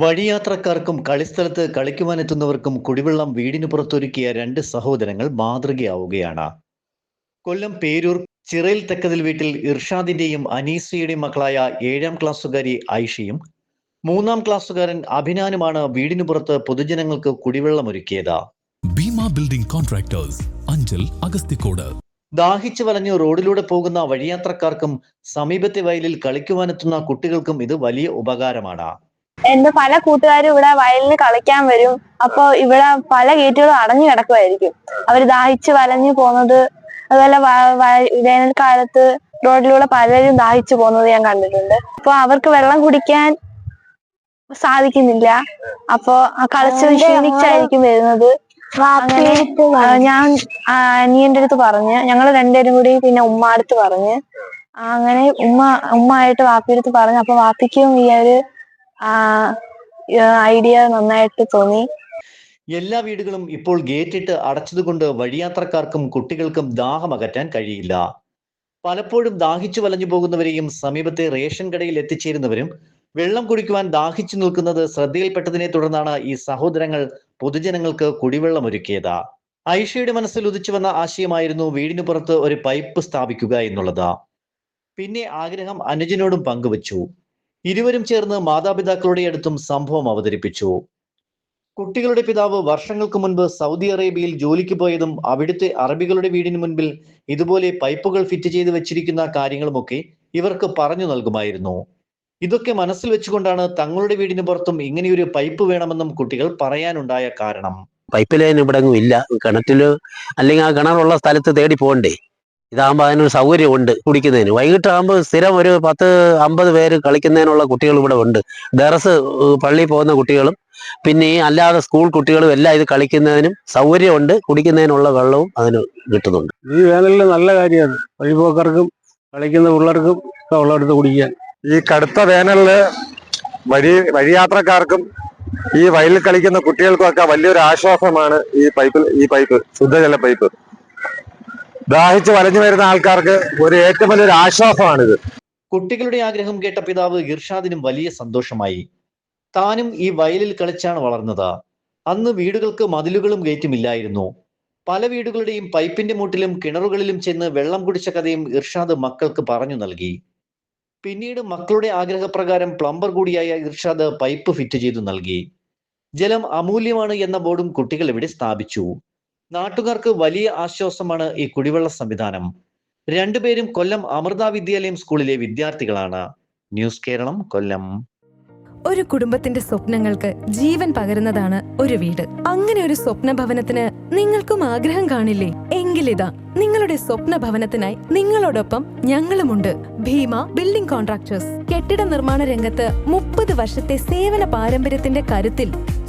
വഴിയാത്രക്കാർക്കും കളിസ്ഥലത്ത് കളിക്കുവാനെത്തുന്നവർക്കും കുടിവെള്ളം വീടിന് പുറത്തൊരുക്കിയ രണ്ട് സഹോദരങ്ങൾ മാതൃകയാവുകയാണ് കൊല്ലം പേരൂർ ചിറയിൽ തെക്കതിൽ വീട്ടിൽ ഇർഷാദിന്റെയും അനീസയുടെയും മക്കളായ ഏഴാം ക്ലാസ്സുകാരി ഐഷയും മൂന്നാം ക്ലാസ്സുകാരൻ അഭിനാനുമാണ് വീടിന് പുറത്ത് പൊതുജനങ്ങൾക്ക് കുടിവെള്ളമൊരുക്കിയത് ഭീമ ബിൽഡിംഗ് കോൺട്രാക്ടേഴ്സ് അഞ്ചൽ അഗസ്തിക്കോട് ദാഹിച്ചു വലഞ്ഞു റോഡിലൂടെ പോകുന്ന വഴിയാത്രക്കാർക്കും സമീപത്തെ വയലിൽ കളിക്കുവാനെത്തുന്ന കുട്ടികൾക്കും ഇത് വലിയ ഉപകാരമാണ് എന്റെ പല കൂട്ടുകാരും ഇവിടെ വയലിൽ കളിക്കാൻ വരും അപ്പൊ ഇവിടെ പല ഗേറ്റുകളും അടഞ്ഞു കിടക്കുമായിരിക്കും അവർ ദാഹിച്ച് വലഞ്ഞു പോകുന്നത് അതുപോലെ വേനൽക്കാലത്ത് റോഡിലൂടെ പലരും ദാഹിച്ചു പോകുന്നത് ഞാൻ കണ്ടിട്ടുണ്ട് അപ്പൊ അവർക്ക് വെള്ളം കുടിക്കാൻ സാധിക്കുന്നില്ല അപ്പൊ കളിച്ച് ക്ഷീണിച്ചായിരിക്കും വരുന്നത് ഞാൻ അനിയന്റെ അടുത്ത് പറഞ്ഞ് ഞങ്ങൾ രണ്ടുപേരും കൂടി പിന്നെ ഉമ്മ അടുത്ത് പറഞ്ഞ് അങ്ങനെ ഉമ്മ ഉമ്മ ആയിട്ട് വാപ്പിയെടുത്ത് പറഞ്ഞു അപ്പൊ വാപ്പിക്കും ഈ ഒരു ആ ഐഡിയ നന്നായിട്ട് തോന്നി എല്ലാ വീടുകളും ഇപ്പോൾ ഗേറ്റിട്ട് അടച്ചതുകൊണ്ട് വഴിയാത്രക്കാർക്കും കുട്ടികൾക്കും ദാഹം അകറ്റാൻ കഴിയില്ല പലപ്പോഴും ദാഹിച്ചു വലഞ്ഞു പോകുന്നവരെയും സമീപത്തെ റേഷൻ കടയിൽ എത്തിച്ചേരുന്നവരും വെള്ളം കുടിക്കുവാൻ ദാഹിച്ചു നിൽക്കുന്നത് ശ്രദ്ധയിൽപ്പെട്ടതിനെ തുടർന്നാണ് ഈ സഹോദരങ്ങൾ പൊതുജനങ്ങൾക്ക് കുടിവെള്ളം ഒരുക്കിയത് ഐഷയുടെ മനസ്സിൽ ഉദിച്ചു വന്ന ആശയമായിരുന്നു വീടിനു പുറത്ത് ഒരു പൈപ്പ് സ്ഥാപിക്കുക എന്നുള്ളത് പിന്നെ ആഗ്രഹം അനുജനോടും പങ്കുവച്ചു ഇരുവരും ചേർന്ന് മാതാപിതാക്കളുടെ അടുത്തും സംഭവം അവതരിപ്പിച്ചു കുട്ടികളുടെ പിതാവ് വർഷങ്ങൾക്ക് മുൻപ് സൗദി അറേബ്യയിൽ ജോലിക്ക് പോയതും അവിടുത്തെ അറബികളുടെ വീടിന് മുൻപിൽ ഇതുപോലെ പൈപ്പുകൾ ഫിറ്റ് ചെയ്ത് വെച്ചിരിക്കുന്ന കാര്യങ്ങളുമൊക്കെ ഇവർക്ക് പറഞ്ഞു നൽകുമായിരുന്നു ഇതൊക്കെ മനസ്സിൽ വെച്ചുകൊണ്ടാണ് തങ്ങളുടെ വീടിന് പുറത്തും ഇങ്ങനെയൊരു പൈപ്പ് വേണമെന്നും കുട്ടികൾ പറയാനുണ്ടായ കാരണം പൈപ്പ് ലൈൻ ഇവിടെ ഇല്ല കിണറ്റില് അല്ലെങ്കിൽ ആ കിണറുള്ള സ്ഥലത്ത് തേടി പോകണ്ടേ ഇതാകുമ്പോൾ അതിനൊരു സൗകര്യമുണ്ട് കുടിക്കുന്നതിന് വൈകിട്ടാകുമ്പോൾ സ്ഥിരം ഒരു പത്ത് അമ്പത് പേര് കളിക്കുന്നതിനുള്ള കുട്ടികൾ ഇവിടെ ഉണ്ട് ദറസ് പള്ളിയിൽ പോകുന്ന കുട്ടികളും പിന്നെ അല്ലാതെ സ്കൂൾ കുട്ടികളും എല്ലാം ഇത് കളിക്കുന്നതിനും സൗകര്യമുണ്ട് കുടിക്കുന്നതിനുള്ള വെള്ളവും അതിന് കിട്ടുന്നുണ്ട് ഈ വേനലിൽ നല്ല കാര്യമാണ് വഴിപോക്കർക്കും കളിക്കുന്ന പിള്ളേർക്കും ഉള്ളടുത്ത് കുടിക്കാൻ ഈ കടുത്ത വേനലിൽ വഴി വഴിയാത്രക്കാർക്കും ഈ വയലിൽ കളിക്കുന്ന കുട്ടികൾക്കും ഒക്കെ വലിയൊരു ആശ്വാസമാണ് ഈ പൈപ്പ് ഈ പൈപ്പ് ശുദ്ധജല പൈപ്പ് ദാഹിച്ച് വലഞ്ഞു വരുന്ന ആൾക്കാർക്ക് ഒരു ഏറ്റവും വലിയൊരു ആശ്വാസമാണിത് കുട്ടികളുടെ ആഗ്രഹം കേട്ട പിതാവ് ഇർഷാദിനും വലിയ സന്തോഷമായി താനും ഈ വയലിൽ കളിച്ചാണ് വളർന്നത് അന്ന് വീടുകൾക്ക് മതിലുകളും ഗേറ്റും ഇല്ലായിരുന്നു പല വീടുകളുടെയും പൈപ്പിന്റെ മൂട്ടിലും കിണറുകളിലും ചെന്ന് വെള്ളം കുടിച്ച കഥയും ഇർഷാദ് മക്കൾക്ക് പറഞ്ഞു നൽകി പിന്നീട് മക്കളുടെ ആഗ്രഹപ്രകാരം പ്ലംബർ കൂടിയായ ഇർഷാദ് പൈപ്പ് ഫിറ്റ് ചെയ്തു നൽകി ജലം അമൂല്യമാണ് എന്ന ബോർഡും കുട്ടികൾ ഇവിടെ സ്ഥാപിച്ചു നാട്ടുകാർക്ക് വലിയ ആശ്വാസമാണ് ഈ കുടിവെള്ള സംവിധാനം രണ്ടുപേരും കൊല്ലം അമൃത വിദ്യാലയം സ്കൂളിലെ വിദ്യാർത്ഥികളാണ് ന്യൂസ് കേരളം കൊല്ലം ഒരു കുടുംബത്തിന്റെ സ്വപ്നങ്ങൾക്ക് ജീവൻ പകരുന്നതാണ് ഒരു വീട് അങ്ങനെ ഒരു സ്വപ്ന ഭവനത്തിന് നിങ്ങൾക്കും ആഗ്രഹം കാണില്ലേ എങ്കിലിതാ നിങ്ങളുടെ സ്വപ്ന ഭവനത്തിനായി നിങ്ങളോടൊപ്പം ഞങ്ങളുമുണ്ട് ഭീമ ബിൽഡിംഗ് കോൺട്രാക്ടേഴ്സ് കെട്ടിട നിർമ്മാണ രംഗത്ത് മുപ്പത് വർഷത്തെ സേവന പാരമ്പര്യത്തിന്റെ കരുത്തിൽ